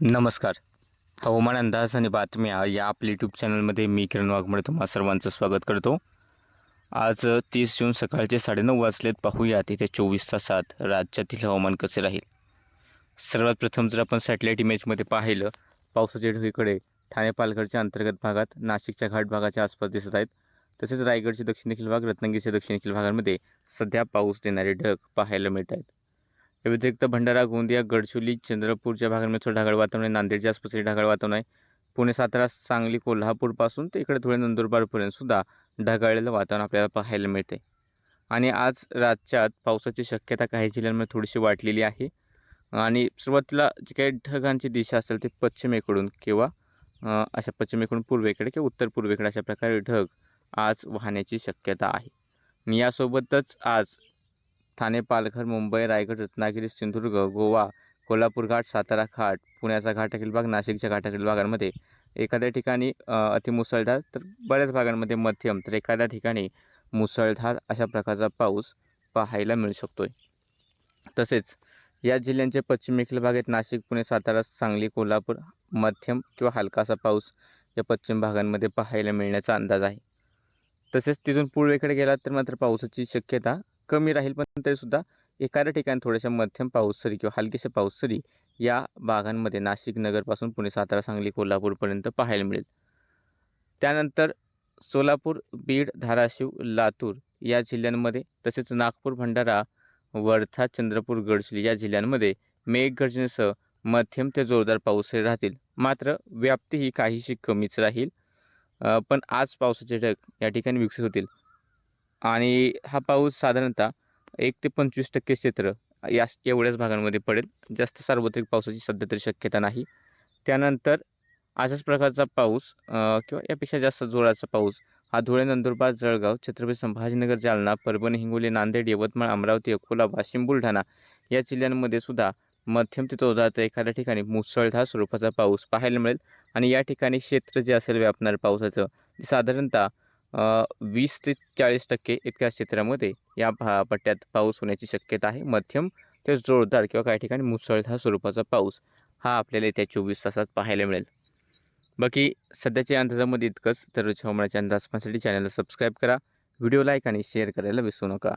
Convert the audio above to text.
नमस्कार. हवामान अंदाज आणि बातम्या या आपल्या यूट्यूब चॅनलमध्ये मी किरण वाघमोडे तुम्हा सर्वांचं स्वागत करतो. आज तीस जून सकाळचे साडेनऊ वाजलेत. पाहूयात येत्या चोवीस तासात राज्यातील हवामान कसे राहील. सर्वात प्रथम जर आपण सॅटेलाईट इमेजमध्ये पाहिलं पावसाच्या ढोकीकडे ठाणे पालघरच्या अंतर्गत भागात नाशिकच्या घाट भागाच्या आसपास दिसत आहेत. तसेच रायगडचे दक्षिणेकडील भाग रत्नागिरीच्या दक्षिणेकडील भागांमध्ये सध्या पाऊस देणारे ढग पाहायला मिळत आहेत. या व्यतिरिक्त भंडारा गोंदिया गडचिरोली चंद्रपूरच्या भागांमध्ये थोडं ढगाळ वातावरण आहे. नांदेडच्या आसपासही ढगाळ वातावरण आहे. पुणे सातारा सांगली कोल्हापूरपासून ते इकडे थोडे नंदुरबारपर्यंत सुद्धा ढगाळलेलं वातावरण आपल्याला पाहायला मिळते आणि आज राज्यात पावसाची शक्यता काही जिल्ह्यांमध्ये थोडीशी वाढलेली आहे. आणि सुरुवातीला जी काही ढगांची दिशा असेल ते पश्चिमेकडून किंवा अशा पश्चिमेकडून पूर्वेकडे किंवा उत्तर पूर्वेकडे अशा प्रकारे ढग आज वाहण्याची शक्यता आहे. आणि यासोबतच आज ठाणे पालघर मुंबई रायगड रत्नागिरी सिंधुदुर्ग गोवा कोल्हापूर घाट सातारा घाट पुण्याचा घाटातील भाग नाशिकच्या घाटातील भागांमध्ये. एखाद्या ठिकाणी अतिमुसळधार तर बऱ्याच भागांमध्ये मध्यम तर एखाद्या ठिकाणी मुसळधार अशा प्रकारचा पाऊस पाहायला मिळू शकतोय. तसेच या जिल्ह्यांचे पश्चिमेखील भाग आहेत नाशिक पुणे सातारा सांगली कोल्हापूर मध्यम किंवा हलकासा पाऊस या पश्चिम भागांमध्ये पाहायला मिळण्याचा अंदाज आहे. तसेच तिथून पूर्वेकडे गेलात तर मात्र पावसाची शक्यता कमी राहील पण तरीसुद्धा एखाद्या ठिकाणी थोड्याशा मध्यम पाऊस सरी किंवा हलकेशा पाऊस सरी या भागांमध्ये नाशिक नगरपासून पुणे सातारा सांगली कोल्हापूरपर्यंत पाहायला मिळेल. त्यानंतर सोलापूर बीड धाराशिव लातूर या जिल्ह्यांमध्ये तसेच नागपूर भंडारा वर्धा चंद्रपूर गडचिरोली या जिल्ह्यांमध्ये मेघगर्जनेसह मध्यम ते जोरदार पाऊस राहतील. मात्र व्याप्ती ही काहीशी कमीच राहील पण आज पावसाचे ढग या ठिकाणी विकसित होतील. आणि हा पाऊस साधारणतः एक ते पंचवीस टक्के क्षेत्र या एवढ्याच भागांमध्ये पडेल. जास्त सार्वत्रिक पावसाची सध्या तरी शक्यता नाही. त्यानंतर अशाच प्रकारचा पाऊस किंवा यापेक्षा जास्त जोराचा पाऊस हा धुळे नंदुरबार जळगाव छत्रपती संभाजीनगर जालना परभणी हिंगोली नांदेड यवतमाळ अमरावती अकोला वाशिम बुलढाणा या जिल्ह्यांमध्ये सुद्धा मध्यम ते तोदात तर एखाद्या ठिकाणी मुसळधार स्वरूपाचा पाऊस पाहायला मिळेल. आणि या ठिकाणी क्षेत्र जे असेल व्यापणार पावसाचं साधारणतः वीस ते चाळीस टक्के इतक्या क्षेत्रामध्ये या भा पट्ट्यात पाऊस होण्याची शक्यता आहे. मध्यम ते जोरदार किंवा काही ठिकाणी मुसळधार स्वरूपाचा पाऊस हा आपल्याला येत्या चोवीस तासात पाहायला मिळेल. बाकी सध्याच्या अंदाजामध्ये इतकंच. तर हवामानाच्या अंदाज पाहण्यासाठी चॅनलला सबस्क्राईब करा. व्हिडिओ लाईक आणि शेअर करायला विसरू नका.